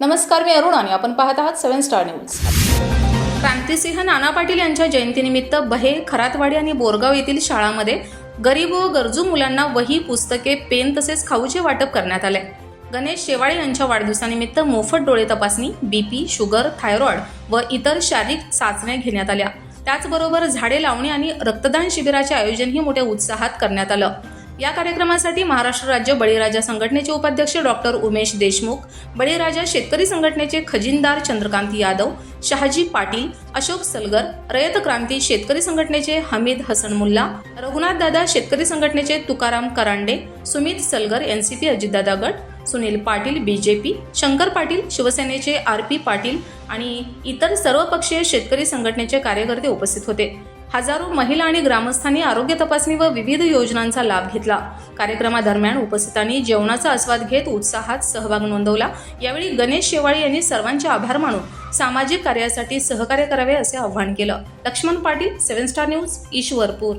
नमस्कार मी अरुण आणि आपण पाहत आहात seven star news. Krantisinh Nana Patil यांच्या जयंतीनिमित्त बहे खरातवाडी आणि बोरगाव येथील शाळांमध्ये गरीब व गरजू मुलांना वही पुस्तके पेन तसेच खाऊचे वाटप करण्यात आले. गणेश शेवाळे यांच्या वाढदिवसानिमित्त मोफत डोळे तपासणी बीपी शुगर थायरॉइड व इतर शारीरिक चाचण्या घेण्यात आल्या. त्याचबरोबर झाडे लावणी आणि रक्तदान शिबिराचे आयोजनही मोठ्या उत्साहात करण्यात आलं. या कार्यक्रमासाठी महाराष्ट्र राज्य बळीराजा संघटनेचे उपाध्यक्ष डॉक्टर उमेश देशमुख बळीराजा शेतकरी संघटनेचे खजिनदार चंद्रकांत यादव शहाजी पाटील अशोक सलगर रयत क्रांती शेतकरी संघटनेचे हमीद हसन मुल्ला रघुनाथ दादा शेतकरी संघटनेचे तुकाराम करांडे सुमित सलगर एनसीपी अजितदादा गट सुनील पाटील बीजेपी शंकर पाटील शिवसेनेचे आर पी पाटील आणि इतर सर्वपक्षीय शेतकरी संघटनेचे कार्यकर्ते उपस्थित होते. हजारो महिला आणि ग्रामस्थांनी आरोग्य तपासणी व विविध योजनांचा लाभ घेतला. कार्यक्रमादरम्यान उपस्थितांनी जेवणाचा आस्वाद घेत उत्साहात सहभाग नोंदवला. यावेळी गणेश शेवाळे यांनी सर्वांचे आभार मानून सामाजिक कार्यासाठी सहकार्य करावे असे आवाहन केलं. Laxman Patil seven star news Ishwarpur.